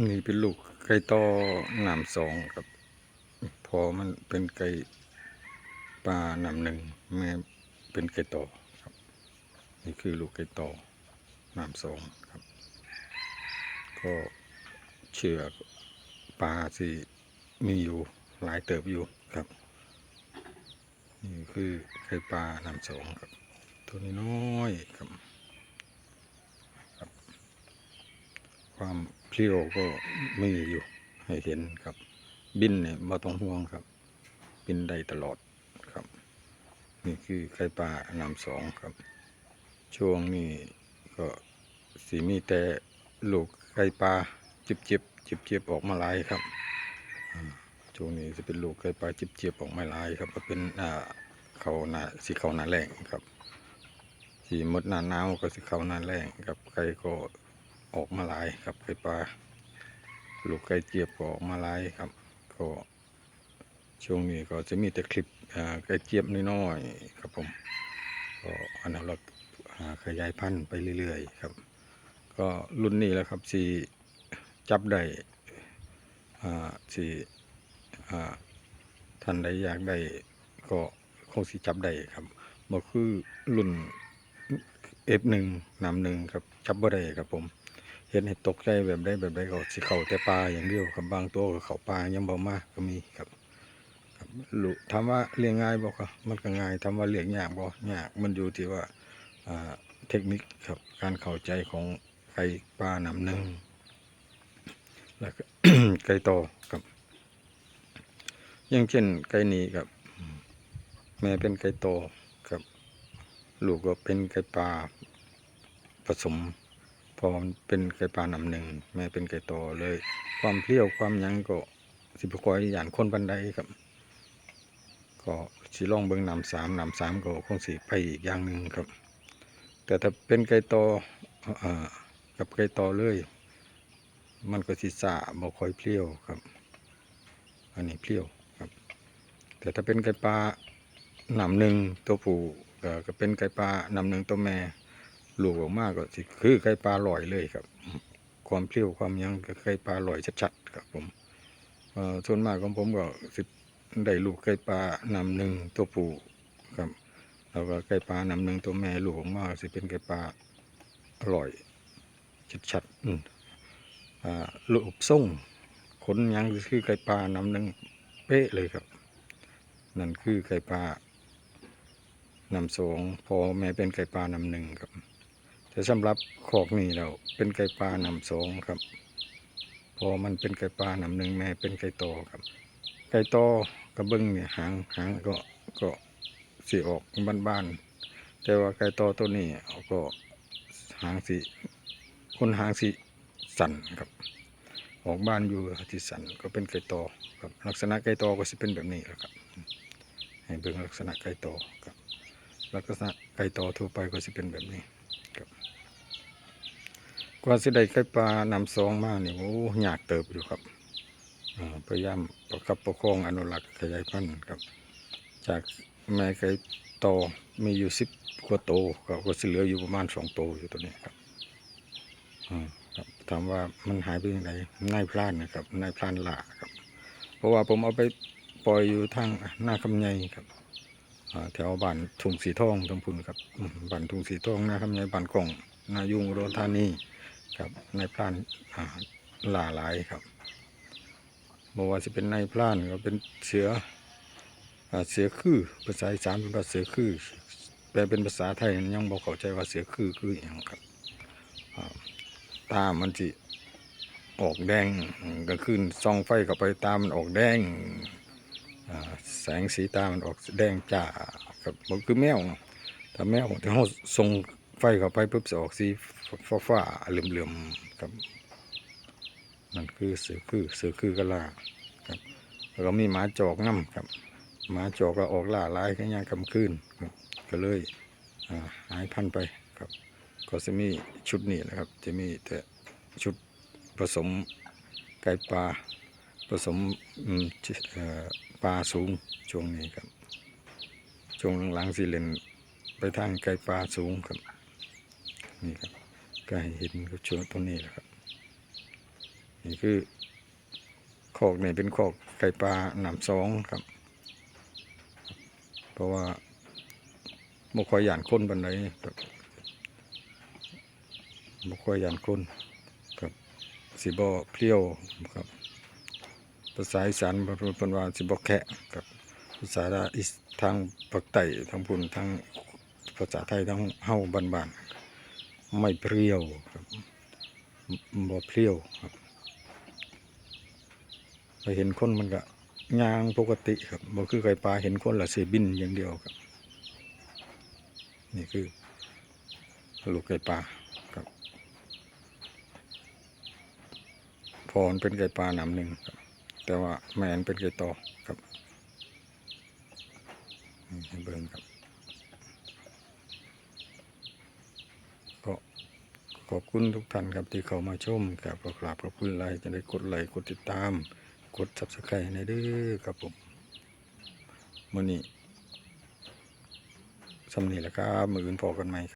นี่เป็นลูกไก่ต่อน้ำสองครับ พอมันเป็นไก่ปลาหน้ำหนึ่งแม่เป็นไก่ต่อครับ นี่คือลูกไก่ต่อน้ำสองครับ ก็เชื่อปลาสิมีอยู่หลายเติบอยู่ครับ นี่คือไข่ปลาหน้ำสองครับ ตัวนี้น้อยครับความ พลียวก็มีอยู่ให้เห็นครับ บินเนี่ยม่ต้องห่วงครับ บินได้ตลอดครับ นี่คือไข่ปลาน้ำสองครับ ช่วงนี้ก็สีมีแต่ลูกไข่ปลาจิบจิบจิบจิบออกมาลายครับช่วงนี้จะเป็นลูกไข่ปลาจิบจิบออกมาลายครับก็เป็นอ่าเขาหนาสีเขาหนาแรงครับสีมดหนาหนาวก็สีเขาหนาแรงครับไก่ก็ ออกมาหลายครับไก่ปลาลูกไก่เจี๊ยบก็ออกมาหลายครับ ก็ช่วงนี้ก็จะมีแต่คลิปไก่เจี๊ยบน้อยๆครับผมก็อนุรักษ์ขยายพันธุ์ไปเรื่อยๆครับ ก็รุ่นนี้แล้วครับสีจับได้สี่ท่านใดอยากได้ก็คงสิจับได้ครับบ่คือรุ่น F1 นำหนึ่งครับจับบ่ได้ครับผม เห็นให้ตกใจแบบได้แบบได้ก็สิเข้าแต่ปลาอย่างเดียวครับบางตัวก็เข้าปลายังบ่มากก็มีครับครับลูกถามว่าเลี้ยงง่ายบ่ครับมันก็ง่ายถามว่าเลี้ยงยากบ่ยากมันอยู่ที่ว่าอ่าเทคนิคครับการเข้าใจของไก่ปลาน้ำหนึ่งแล้วก็ไก่โตครับอย่างเช่นไก่นี้ครับ แม่เป็นไก่โตครับ ลูกก็เป็นไก่ปลาผสมพ อมันเป็นไก่ปลาหนำหนึ่งแม่เป็นไก่โตเลย ความเพรี้ยวความยังก็สิบกว่าอย่างคนบันไดครับ ก็สีล่องเบิงหนำสามหนำสามก็คงสีไปอีกอย่างหนึ่งครับ แต่ถ้าเป็นไก่โตเอ่อกับไก่โตเลย มันก็สิสาบ่ค่อยเพรี้ยวครับ อันนี้เพรี้ยวครับ แต่ถ้าเป็นไก่ปลาหนำหนึ่งตัวผู้ก็ก็เป็นไก่ปลาหนำหนึ่งตัวแม่ ลูกออกมากก็สิคือไก่ปลาลอยเลยครับ ความเพรี้ยวความยังก็ไก่ปลาลอยชัดๆครับผมส่วนมากของผมก็สิได้ลูกไก่ปลานำหนึ่งตัวผู้ครับแล้วก็ไก่ปลานำหนึ่งตัวแม่ลูกออกมาสิเป็นไก่ปลาอร่อยชัดๆอืมลูกส่งขนยังคือไก่ปลานำหนึ่งเป๊ะเลยครับ นั่นคือไก่ปลานำสองพอแม่เป็นไก่ปลานำหนึ่งครับ แต่สำหรับคอกนี่เราเป็นไก่ปลานำสองครับ พอมันเป็นไก่ปลานำหนึ่งแม่เป็นไก่โตครับ ไก่โตกระเบื้องเนี่ยหางหางก็ก็สีออกบ้านๆแต่ว่าไก่โตตัวนี้ก็หางสีคนหางสีสันครับ ออกบ้านอยู่ที่สันก็เป็นไก่โตครับ ลักษณะไก่โตก็จะเป็นแบบนี้แหละครับให้เบิ่งลักษณะไก่โตครับลักษณะไก่โตทั่วไปก็จะเป็นแบบนี้ กว่าสิได้ไข่ปลานำซองมาเนี่ยโอ้ยากเติบอยู่ครับพยายามประคับประคองอนุรักษ์ขยายพันธุ์ครับ จากแม่ไก่โตมีอยู่สิบกว่าโตก็ก็สิเหลืออยู่ประมาณสองโตอยู่ตัวนี้ครับอ่าครับถามว่ามันหายไปยังไงนายพรานนะครับนายพรานล่าครับ เพราะว่าผมเอาไปปล่อยอยู่ทางหน้าคำไยครับแถวบ้านทุ่งสีทองทั้งพุ่นครับบ้านทุ่งสีทองหน้าคำไยบ้านกล่องนายุงอุดรธานี ครับนายพรานหลาหลายครับบอกว่าจะเป็นนายพรานก็เป็นเสืออเสือคือภาษาอีสานเป็นว่าเสือคือแปลเป็นภาษาไทยยังบอกเข้าใจว่าเสือคือคืออย่างครับตามันจิออกแดงก็ขึ้นส่องไฟเข้าไปตามันออกแดงแสงสีตามันออกแดงจ้าครับมันคือแมวถ้าแมวถ้าเราส่ง ไฟเข้าไปปุ๊บจะออกสีฟ้าฟ้าเหลื่อมๆครับนั่นคือเสือคือเสือคือกระลาครับแล้วก็มีหมาจอกน้ำครับหมาจอกก็ออกล่าลายกันยางคำคืนครับก็เลยหายพันไปครับ ก็จะมีชุดนี้นะครับ จะมีแต่ชุดผสมไก่ปลาผสมปลาสูงช่วงนี้ครับช่วงหลังๆสิเลนไปทางไก่ปลาสูงครับ นี่ครับก็ให้เห็นกับช่วงตรงนี้แหละครับ นี่คือคอกนี่เป็นคอกไก่ปลาหนำสองครับ เพราะว่าบ่ค่อยหยานคนบันไดครับบ่ค่อยหยานคนครับสิบ่เพลี้ยวครับภาษาอีสานเพิ่นว่าสิบ่แคะครับภาษาอีสทางภาคใต้ทางพุ่นทางภาษาไทยทางเฮาบ้านๆ ไม่เพรี้ยวครับบ่เพรี้ยวครับไปเห็นคนมันก็ยางปกติครับบ่คือไก่ปลาเห็นคนละเสบินอย่างเดียวครับ นี่คือลูกไก่ปลาครับพรเป็นไก่ปลาหนำหนึ่งครับ แต่ว่าแมนเป็นไก่ต่อครับให้เบิ่งครับ ก็ ขอบคุณทุกท่านครับที่เข้ามาชมครับขอกราบขอบคุณไลค์จะได้กดไลค์กดติดตาม กด subscribe ในเด้อครับผมมือนี้สำนีแล้วครับมืออื่นพอกันไหม